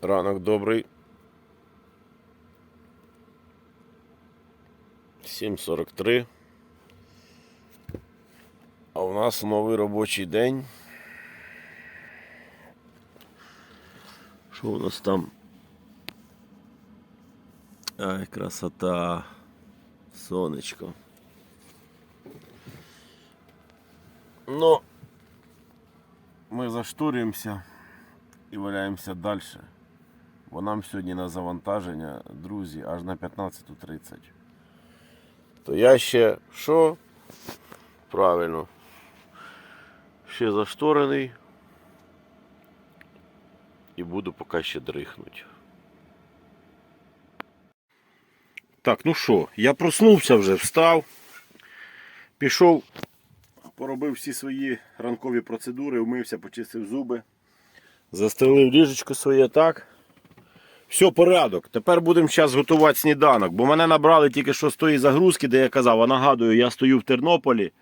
Ранок добрий. 7.43. А у нас новий робочий день. Що у нас там? Ай, красота. Сонечко. Ну, ми заштурюємося і валяємося далі. Бо нам сьогодні на завантаження, друзі, аж на 15.30. То я ще що? Правильно. Ще зашторений. І буду поки ще дрихнути. Так, ну що, я проснувся вже, встав. Пішов, поробив всі свої ранкові процедури, вмився, почистив зуби. Застелив ліжечко своє так. Все, порядок. Тепер будемо зараз готувати сніданок, бо мене набрали тільки що з тої загрузки, де я казав, а нагадую, я стою в Тернополі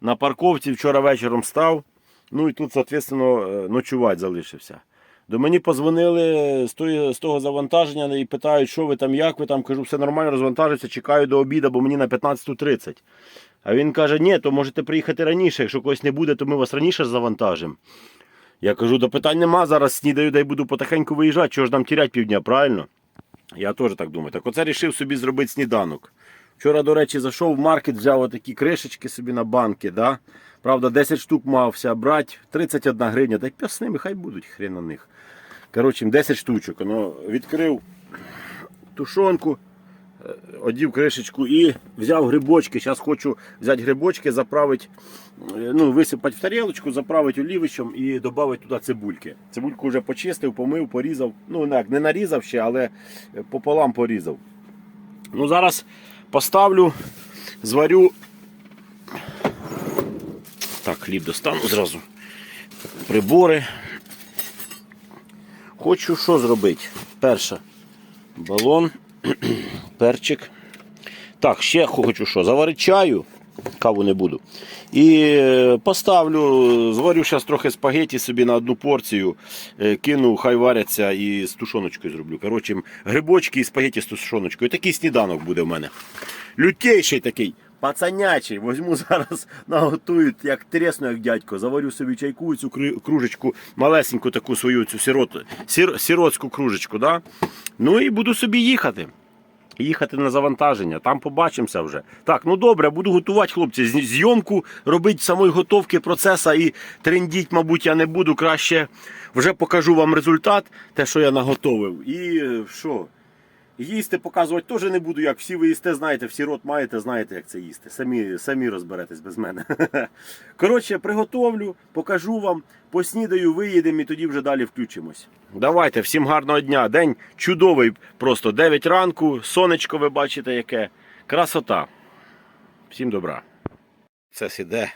на парковці, вчора вечором став. Ну і тут, соответственно, е, ночувати залишився. До мені позвонили з, тої, з того завантаження і питають, що ви там, як ви там. Кажу, все нормально, розвантажується, чекаю до обіду, бо мені на 15.30. А він каже, ні, то можете приїхати раніше, якщо когось не буде, то ми вас раніше завантажимо. Я кажу, до питань нема, зараз снідаю, дай буду потихеньку виїжджати, чого ж нам тірять півдня, правильно? Я теж так думаю. Так оце рішив собі зробити сніданок. Вчора, до речі, зайшов в маркет, взяв отакі кришечки собі на банки. Да? Правда, 10 штук мався брати, 31 гривня, та й п'я з ними, хай будуть хрен на них. Коротше, 10 штучок. Ну, відкрив тушонку, е, одів кришечку і взяв грибочки. Зараз хочу взяти грибочки, заправити, е, ну, висипати в тарілочку, заправити олівищем і додати туди цибульки. Цибульку вже почистив, помив, порізав. Ну, не, не нарізав ще, але пополам порізав. Ну, зараз поставлю, зварю. Так, хліб достану зразу. Прибори. Хочу що зробити? Перше. Балон, перчик. Так, ще хочу що? Заварити чаю. Каву не буду. І е, поставлю, зварю зараз трохи спагеті собі на одну порцію, е, кину, хай варяться і з тушоночкою зроблю. Коротше, грибочки і спагеті з тушоночкою. Такий сніданок буде в мене. Лютейший такий, пацанячий. Возьму зараз, наготую, як тресну, як дядько. Заварю собі чайку, цю кружечку, малесеньку таку свою цю сирот, сір, сіротську кружечку. Да? Ну і буду собі їхати їхати на завантаження, там побачимося вже. Так, ну добре, буду готувати, хлопці. Зйомку робити самої готовки процесу і трендіть, мабуть, я не буду. Краще вже покажу вам результат, те, що я наготовив. І е, що? Їсти показувати теж не буду, як всі ви їсте, знаєте, всі рот маєте, знаєте, як це їсти. Самі, самі розберетесь без мене. Коротше, приготовлю, покажу вам, поснідаю, виїдемо і тоді вже далі включимось. Давайте, всім гарного дня. День чудовий, просто 9 ранку, сонечко ви бачите, яке. Красота. Всім добра. Це сіде.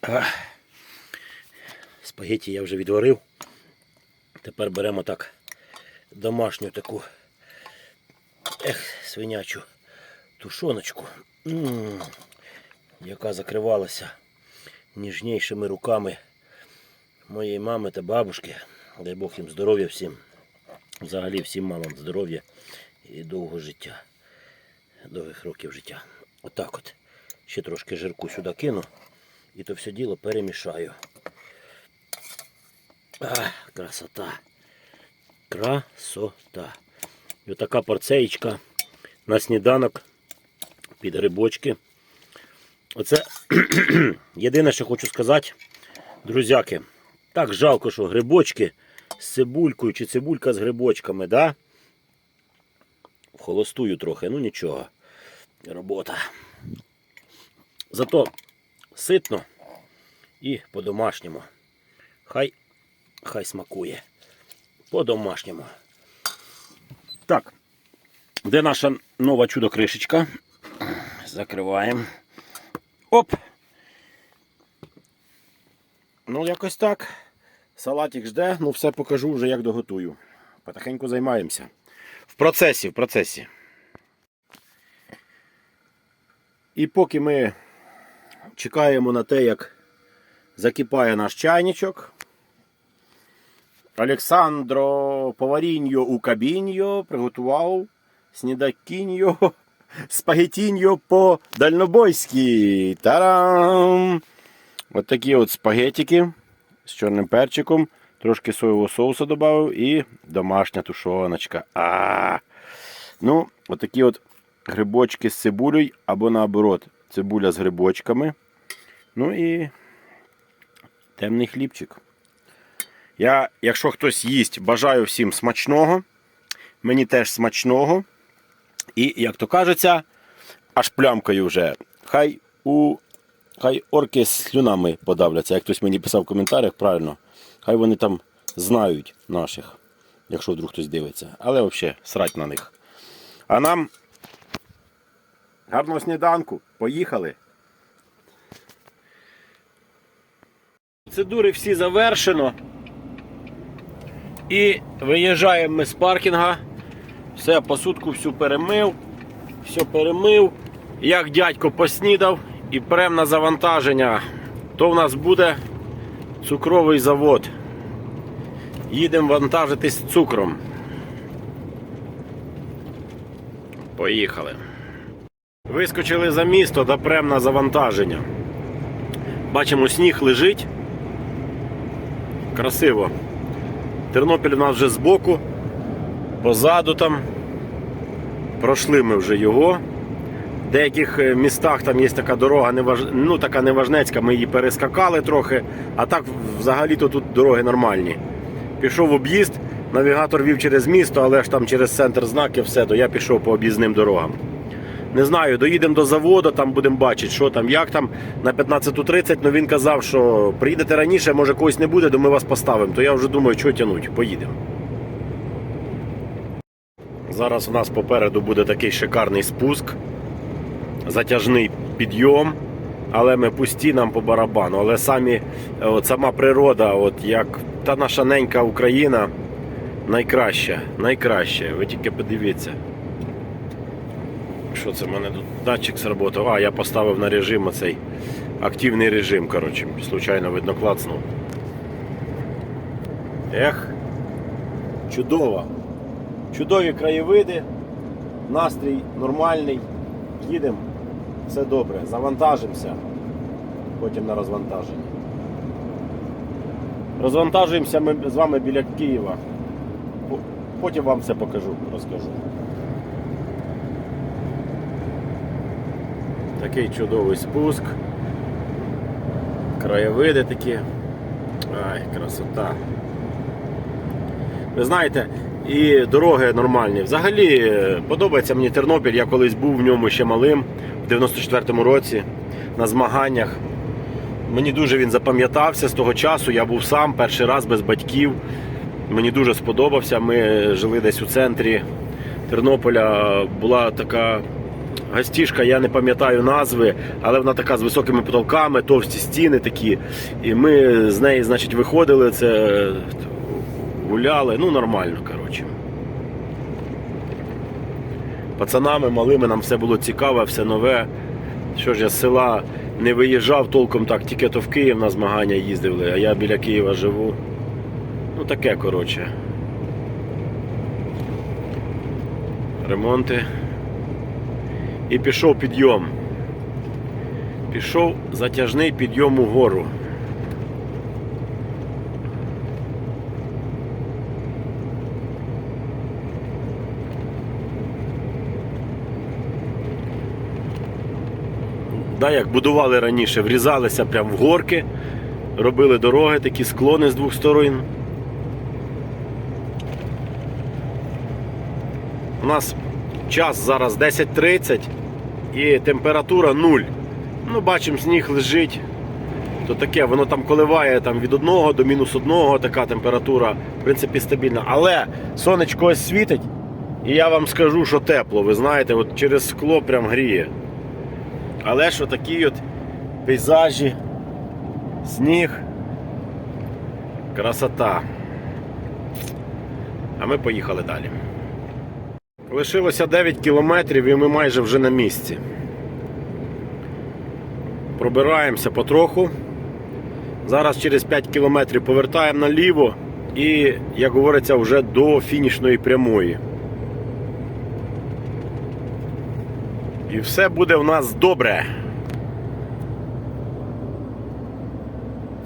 Ах. Спагетті я вже відварив. Тепер беремо так домашню таку ех, свинячу тушоночку, яка закривалася ніжнішими руками моєї мами та бабушки. Дай Бог їм здоров'я всім. Взагалі всім мамам здоров'я і довгого життя. Довгих років життя. Отак от. Ще трошки жирку сюди кину і то все діло перемішаю. А, красота. Красота. І така порцеєчка на сніданок під грибочки. Оце єдине, що хочу сказати, друзяки. Так жалко, що грибочки з цибулькою чи цибулька з грибочками, да? Холостую трохи, ну нічого. Робота. Зато ситно і по-домашньому. Хай, хай смакує. По-домашньому. Так, де наша нова чудо-кришечка? Закриваємо. Оп! Ну, якось так. Салатик жде, ну все покажу вже як доготую. Потихеньку займаємося. В процесі, в процесі. І поки ми чекаємо на те, як закипає наш чайничок. Олександро Поваріньо у кабіньо приготував снідакіньо спагетіньо по дальнобойськи. Тарам! От такі от спагетики з чорним перчиком. Трошки соєвого соусу додав і домашня тушоночка. А, ну, от такі от грибочки з цибулею або наоборот, цибуля з грибочками. Ну і темний хлібчик. Я, якщо хтось їсть, бажаю всім смачного. Мені теж смачного. І, як то кажеться, аж плямкою вже. Хай у хай орки з слюнами подавляться, як хтось мені писав в коментарях, правильно. Хай вони там знають наших, якщо вдруг хтось дивиться. Але взагалі срать на них. А нам гарного сніданку. Поїхали. Процедури всі завершено. І виїжджаємо ми з паркінга. Все, посудку всю перемив, все перемив. Як дядько поснідав і прем на завантаження. То в нас буде цукровий завод. Їдемо вантажитись цукром. Поїхали. Вискочили за місто та прем на завантаження. Бачимо, сніг лежить. Красиво. Тернопіль у нас вже збоку. Позаду там. Пройшли ми вже його. В деяких е, містах там є така дорога, ну така неважнецька, ми її перескакали трохи, а так взагалі-то тут дороги нормальні. Пішов в об'їзд, навігатор вів через місто, але ж там через центр знаків все, то я пішов по об'їзним дорогам. Не знаю, доїдемо до заводу, там будемо бачити, що там, як там на 15.30, ну він казав, що приїдете раніше, може когось не буде, то ми вас поставимо. То я вже думаю, що тягнуть, поїдемо. Зараз у нас попереду буде такий шикарний спуск, затяжний підйом, але ми пусті нам по барабану. Але самі, е, от сама природа, от як та наша ненька Україна, найкраща, найкраща. Ви тільки подивіться. Що це в мене тут датчик сработав? А, я поставив на режим оцей активний режим, коротше, случайно видно клацнув. Ех, чудово. Чудові краєвиди, настрій нормальний. Їдемо, все добре, завантажимося. Потім на розвантаження. Розвантажуємося ми з вами біля Києва. Потім вам все покажу, розкажу. Такий чудовий спуск. Краєвиди такі. Ай, красота. Ви знаєте, і дороги нормальні. Взагалі подобається мені Тернопіль. Я колись був в ньому ще малим, в 94-му році на змаганнях. Мені дуже він запам'ятався з того часу. Я був сам перший раз без батьків. Мені дуже сподобався. Ми жили десь у центрі Тернополя. Була така гастішка, я не пам'ятаю назви, але вона така з високими потолками, товсті стіни такі. І ми з неї, значить, виходили, це гуляли. Ну, нормально, коротше. Пацанами малими нам все було цікаве, все нове. Що ж я з села не виїжджав толком так, тільки то в Київ на змагання їздили, а я біля Києва живу. Ну таке, коротше. Ремонти. І пішов підйом. Пішов затяжний підйом угору. Да, як будували раніше, врізалися прямо в горки, робили дороги, такі склони з двох сторон. У нас час зараз 10.30 і температура 0. Ну, бачимо, сніг лежить. То таке, воно там коливає там, від 1 до мінус 1, така температура, в принципі, стабільна. Але сонечко ось світить, і я вам скажу, що тепло. Ви знаєте, от через скло прям гріє. Але ж отакий от пейзажі, сніг, красота. А ми поїхали далі. Лишилося 9 кілометрів і ми майже вже на місці. Пробираємося потроху. Зараз через 5 кілометрів повертаємо наліво і, як говориться, вже до фінішної прямої. І все буде в нас добре.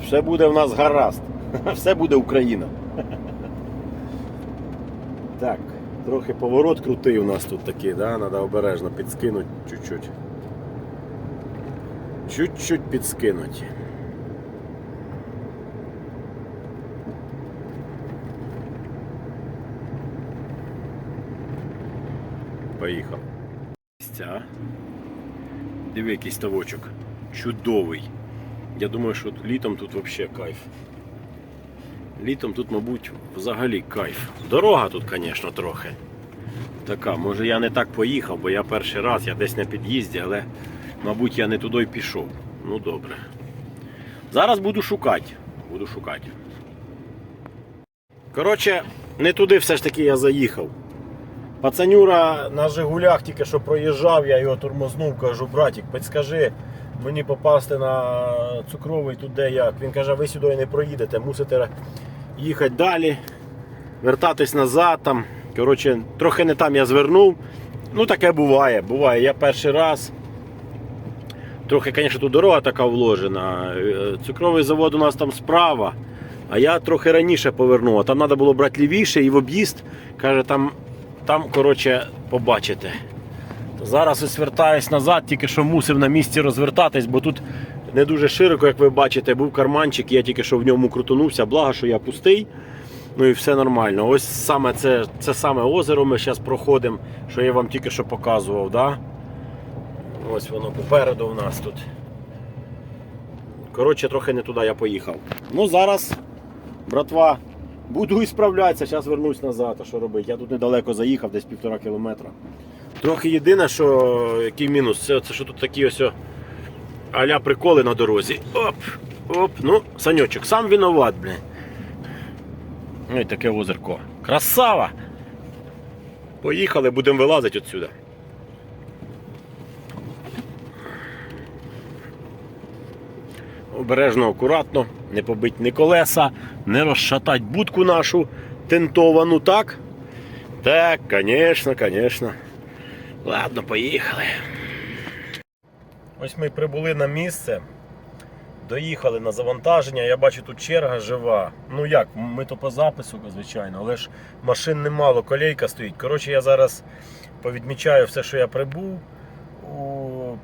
Все буде в нас гаразд. Все буде Україна. Так, трохи поворот крутий у нас тут такий, да? Треба обережно підскинути чуть-чуть. Чуть-чуть підскинуть. Поїхав. Диви якийсь ставочок. Чудовий. Я думаю, що літом тут взагалі кайф. Літом тут, мабуть, взагалі кайф. Дорога тут, звісно, трохи. Така, може я не так поїхав, бо я перший раз, я десь на під'їзді, але, мабуть, я не туди й пішов. Ну добре. Зараз буду шукати. Буду шукати. Коротше, не туди все ж таки я заїхав. Пацанюра на Жигулях тільки що проїжджав, я його тормознув, кажу, братик, підскажи мені попасти на цукровий тут де як. Він каже, ви сюди не проїдете, мусите їхати далі, вертатись назад. там. Коротше, трохи не там я звернув. Ну таке буває, буває. Я перший раз. Трохи, звісно, тут дорога така вложена. Е, Цукровий завод у нас там справа. А я трохи раніше повернув. А Там треба було брати лівіше і в об'їзд. Каже, там, там коротше, побачите. Зараз ось вертаюсь назад, тільки що мусив на місці розвертатись, бо тут не дуже широко, як ви бачите, був карманчик, я тільки що в ньому крутонувся, благо, що я пустий. Ну і все нормально. Ось саме це, це саме озеро ми зараз проходимо, що я вам тільки що показував. Да? Ось воно попереду у нас тут. Коротше, трохи не туди я поїхав. Ну зараз, братва, буду ісправлятися, зараз вернусь назад. А що робити? Я тут недалеко заїхав, десь півтора кілометра. Трохи єдине, що який мінус, це, це що тут такі ось аля приколи на дорозі. Оп, оп, ну, саньочок, сам виноват, блін. Ой, таке озерко. Красава! Поїхали, будемо вилазити відсюди. Обережно, акуратно, не побить ні колеса, не розшатать будку нашу тентовану, так? Так, звісно, звісно. Ладно, поїхали. Ось ми прибули на місце. Доїхали на завантаження. Я бачу, тут черга жива. Ну як, ми то по запису, звичайно, але ж машин немало, колейка стоїть. Коротше, я зараз повідмічаю все, що я прибув.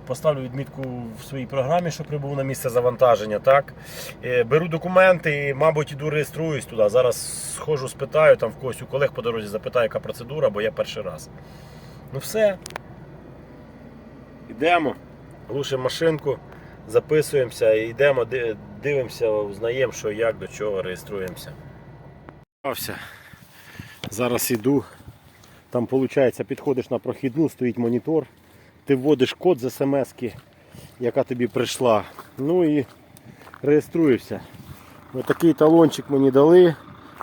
Поставлю відмітку в своїй програмі, що прибув на місце завантаження. Так? Е, Беру документи і, мабуть, іду реєструюсь туди. Зараз схожу, спитаю там в когось у колег по дорозі, запитаю, яка процедура, бо я перший раз. Ну все. Йдемо, глушимо машинку, записуємося йдемо, дивимося, узнаємо, що як, до чого реєструємося. Зараз іду. Там, виходить, підходиш на прохідну, стоїть монітор, ти вводиш код з смс, яка тобі прийшла. Ну і реєструєшся. Ось такий талончик мені дали.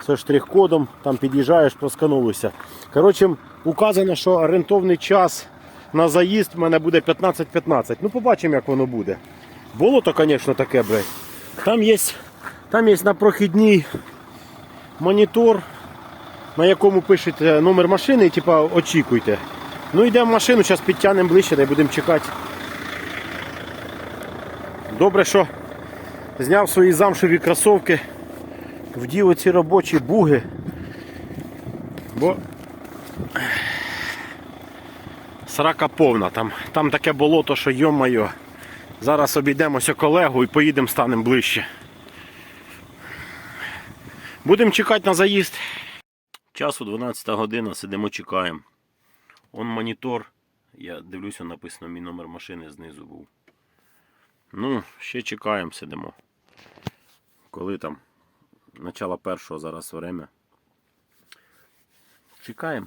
Це штрих-кодом, там під'їжджаєш, проскановуєшся. Коротше, указано, що орієнтовний час на заїзд в мене буде 15-15. Ну, побачимо, як воно буде. Болото, звісно, таке, блядь. Там є, там є на прохідній монітор, на якому пишете номер машини і типа очікуйте. Ну йдемо в машину, зараз підтягнемо ближче, не будемо чекати. Добре, що зняв свої замшеві кросовки, вдів оці робочі буги. Бо срака повна, там, там таке болото, що йо-майо. Зараз обійдемося колегу і поїдемо станемо ближче. Будемо чекати на заїзд. Часу 12 година, сидимо, чекаємо. Он монітор. Я дивлюся, написано мій номер машини знизу був. Ну, ще чекаємо, сидимо. Коли там? Начало першого зараз время. Чекаємо.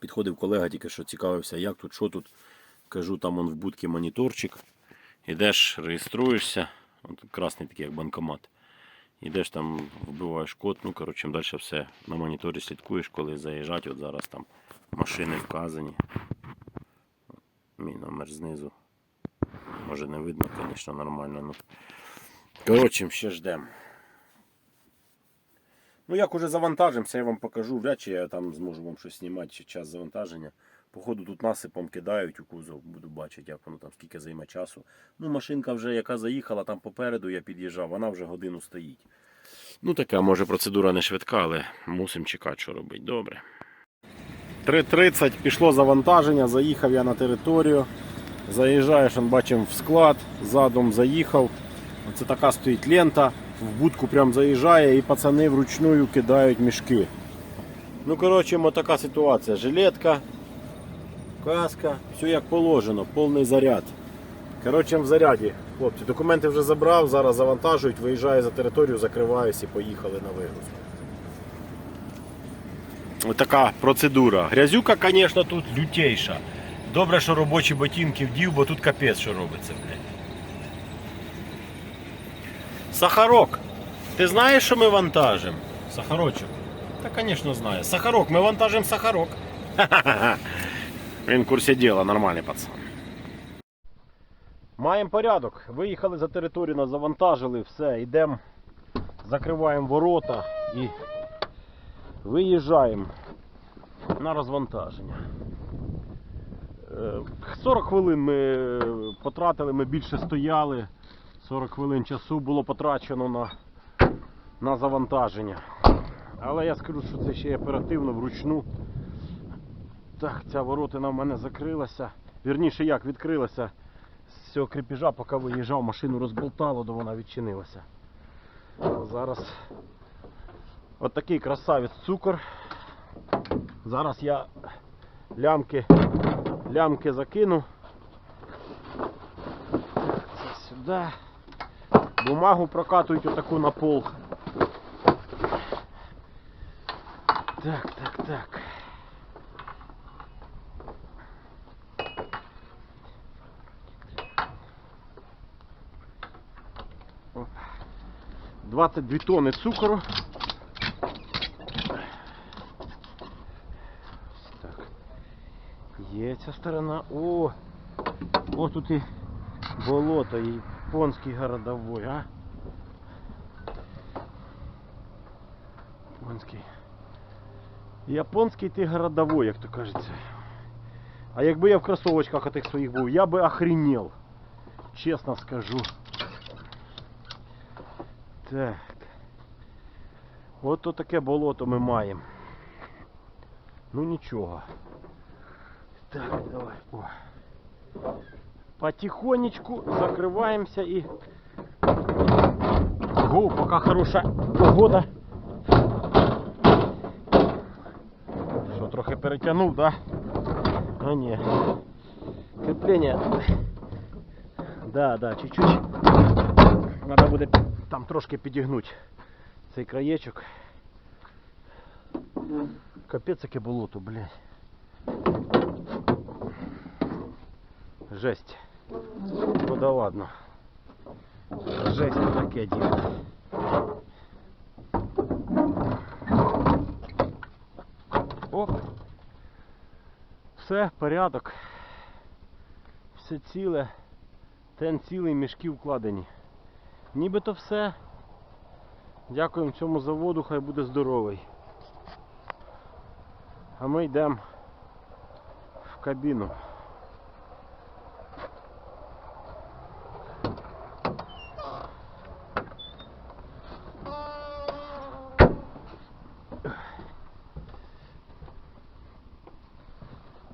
Підходив колега, тільки що цікавився, як тут, що тут. Кажу, там он в будці моніторчик. Ідеш, реєструєшся. От красний такий, як банкомат. Ідеш там, вбиваєш код, ну коротше, далі все на моніторі слідкуєш, коли заїжджать. От зараз там машини вказані. Мій номер знизу. Може не видно, звісно, нормально. Ну. Коротше, ще ждемо. Ну, як уже завантажимося, я вам покажу. Вряд чи я там зможу вам щось знімати ще час завантаження. Походу тут насипом кидають у кузов, буду бачити, як воно там скільки займе часу. Ну, машинка вже, яка заїхала там попереду, я під'їжджав, вона вже годину стоїть. Ну, така, може, процедура не швидка, але мусимо чекати, що робити. Добре. 3.30 пішло завантаження, заїхав я на територію. Заїжджаєш, бачимо в склад, задом заїхав. Оце така стоїть лента, в будку прям заїжджає і пацани вручную кидають мішки. Ну, коротше, така ситуація. Жилетка, каска, все як положено, повний заряд. Коротше, в заряді. Хлопці, документи вже забрав, зараз завантажують, виїжджаю за територію, закриваюсь і поїхали на вигрузку. Ось така процедура. Грязюка, звісно, тут лютейша. Добре, що робочі ботинки вдів, бо тут капець, що робиться, блядь. Сахарок. Ти знаєш, що ми вантажимо? Сахарочок. Та, звісно, знаю. Сахарок, ми вантажимо сахарок. Він в курсі діла, нормальний пацан. Маємо порядок. Виїхали за територію, нас завантажили, все, йдемо, закриваємо ворота і виїжджаємо на розвантаження. Е, 40 хвилин ми потратили, ми більше стояли. 40 хвилин часу було потрачено на, на завантаження. Але я скажу, що це ще й оперативно вручну. Так, ця воротина в мене закрилася. Вірніше як відкрилася. З цього кріпіжа, поки виїжджав, машину розболтало, то вона відчинилася. А Зараз от такий красавець цукор. Зараз я лямки, лямки закину. Це сюди. Бумагу прокатують отаку на пол. Так, так, так. Оп. 22 тонни цукру. Так. Є ця сторона. О! О, тут і болото, і японський городовой, а? Японський. Японський ти городовой, як то кажеться. А якби я в кросовочках отих своїх був, я би охренел. Чесно скажу. Так. От то таке болото ми маємо. Ну нічого. Так, давай. О. Потихонечку закриваємося і. Го, поки хороша погода. Що, трохи перетягнув, да? А ні. Кріплення. Да, да, чуть-чуть. Треба буде там трошки підігнути цей краєчок. Капець яке болото, блядь. Жесть. Ну да ладно. Жесть таке діло. Оп. Все, порядок. Все ціле. Тен цілий, мішки вкладені. Нібито все. Дякуємо цьому заводу, хай буде здоровий. А ми йдемо в кабіну.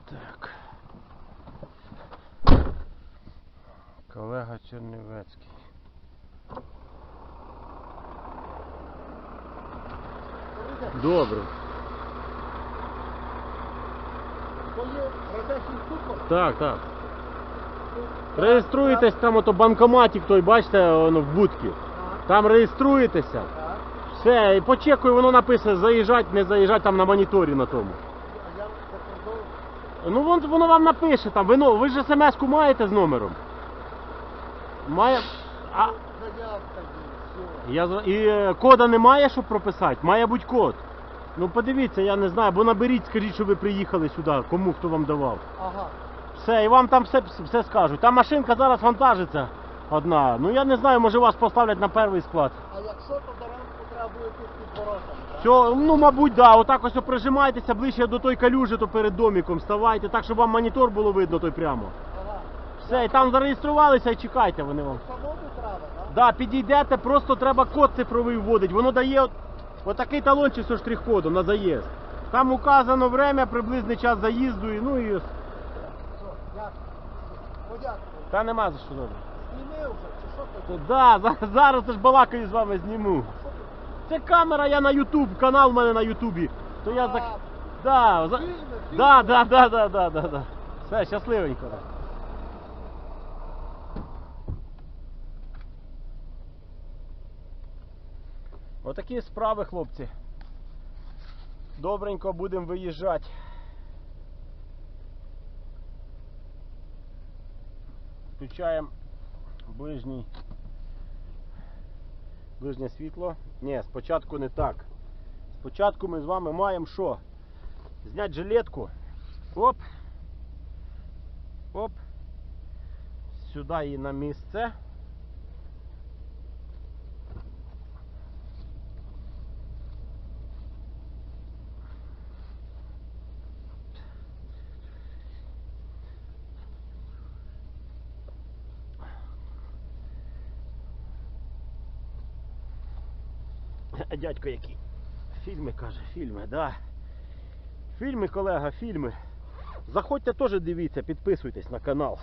Так. Колега Чернівецький. Добре. Так, так. Реєструєтесь там ото банкоматик той, бачите, воно в будці. Там реєструєтеся. Все, і по чеку воно написано заїжджать, не заїжджать там на моніторі на тому. Ну вон, воно вам напише там, ну, ви ж смс-ку маєте з номером. Має. А, Заявка є, все. я, і е, кода немає, щоб прописати? Має бути код. Ну подивіться, я не знаю, бо наберіть, скажіть, що ви приїхали сюди, кому хто вам давав. Ага. Все, і вам там все, все скажуть. Та машинка зараз вантажиться одна. Ну я не знаю, може вас поставлять на перший склад. А якщо то до ранку треба буде тут під воротами, так? Все, ну мабуть, да. Отак ось прижимайтеся ближче до той калюжі, то перед домиком ставайте, так, щоб вам монітор було видно той прямо. Все, і там зареєструвалися і чекайте вони вам. Самому треба, так? Да, підійдете, просто треба код цифровий вводити. Воно дає от, отакий талончик зі штрих-кодом на заїзд. Там указано время, приблизний час заїзду, і ну і. Все, дякую. Подякую. Та нема за що добре. Зніми вже, чи що ти? Да, за- зараз ж балакаю з вами зніму. Це камера, я на Ютуб, канал в мене на Ютубі. То я за. Да, за... Да, да, да, да, да. Все, щасливенько. Отакі справи, хлопці. Добренько будемо виїжджати. Включаємо ближній. Ближнє світло. Ні, спочатку не так. Спочатку ми з вами маємо що? Зняти жилетку. Оп. Оп. Сюди її на місце. Дядько який? Фільми каже, фільми, да. Фільми, колега, фільми. Заходьте теж дивіться, підписуйтесь на канал.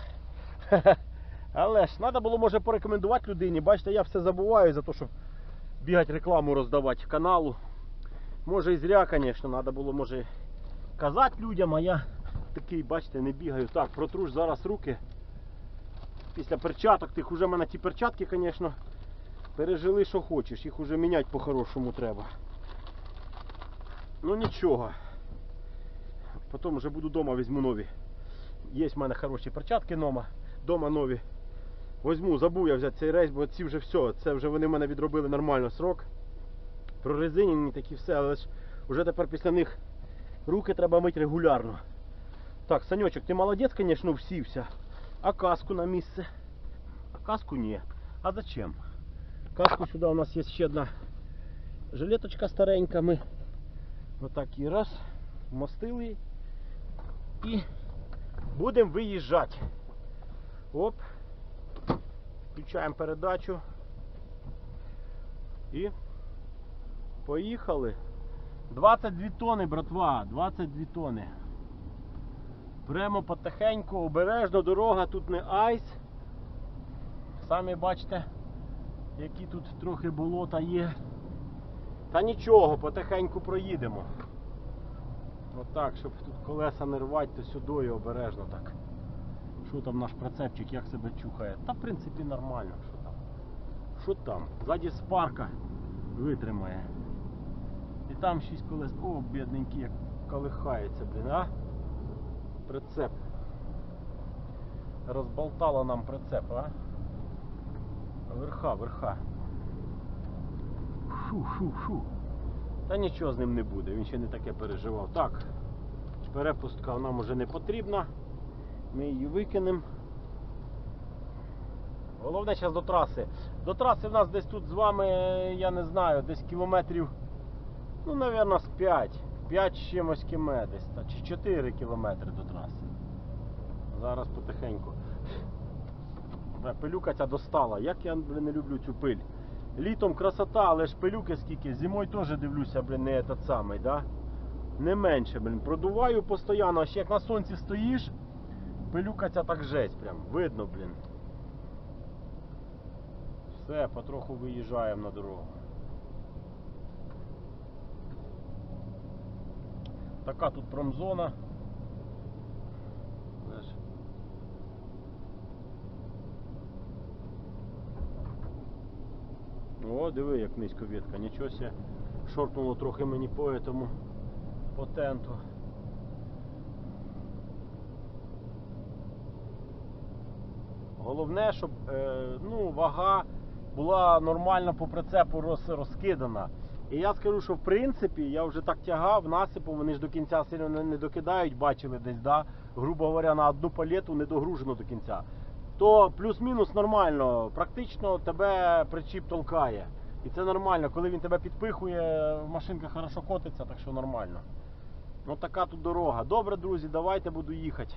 Але ж треба було може порекомендувати людині. Бачите, я все забуваю за те, щоб бігати рекламу роздавати каналу. Може і зря, звісно, треба було може казати людям, а я такий, бачите, не бігаю. Так, протруш зараз руки. Після перчаток тих уже в мене ті перчатки, звісно, пережили, що хочеш. Їх уже міняти по-хорошому треба. Ну нічого. Потім вже буду вдома, візьму нові. Є в мене хороші перчатки дома, дома нові. Возьму, забув я взяти цей рейс, бо ці вже все. Це вже вони в мене відробили нормально срок. Прорезинені такі все, але ж вже тепер після них руки треба мити регулярно. Так, Санечок, ти молодець, звісно, всівся. А каску на місце? А каску ні. А зачем? Каску сюди у нас є ще одна жилеточка старенька. Ми отак і раз, вмостили її. і будемо виїжджати. Оп. Включаємо передачу. І поїхали. 22 тони, братва, 22 тони. Прямо потихеньку, обережно дорога, тут не айс. Самі бачите, які тут трохи болота є. Та нічого, потихеньку проїдемо. Отак, щоб тут колеса не рвати, то сюди обережно так. Що там наш прицепчик, як себе чухає? Та в принципі нормально, що там. Що там? Ззаді спарка витримає. І там шість колес. О, бідненький, як колихається, блін, а? Прицеп. Розболтало нам прицеп, а? Верха, верха. Шу, шу, шу. Та нічого з ним не буде, він ще не таке переживав. Так, перепустка нам уже не потрібна. Ми її викинемо. Головне зараз до траси. До траси в нас десь тут з вами, я не знаю, десь кілометрів, ну, мабуть, з 5. 5 чимось кіме десь, чи 4 кілометри до траси. Зараз потихеньку. Бля, Пилюка ця достала. Як я блін, не люблю цю пиль. Літом красота, але ж пилюки скільки. Зимою теж дивлюся, блін, не этот самий, да? Не менше, блін. Продуваю постійно, а ще як на сонці стоїш, пилюка ця так жесть прям. Видно, блін. Все, потроху виїжджаємо на дорогу. Така тут промзона. Знаєш. О, диви, як низько ветка, нічого себе. Шоркнуло трохи мені по этому, по тенту. Головне, щоб е, ну, вага була нормально по прицепу роз, розкидана. І я скажу, що в принципі я вже так тягав насипом, вони ж до кінця сильно не, не докидають, бачили десь, да? грубо говоря, на одну палету не догружено до кінця. То плюс-мінус нормально, практично тебе причіп толкає. І це нормально, коли він тебе підпихує, машинка хорошо котиться, так що нормально. Ну така тут дорога. Добре, друзі, давайте буду їхати.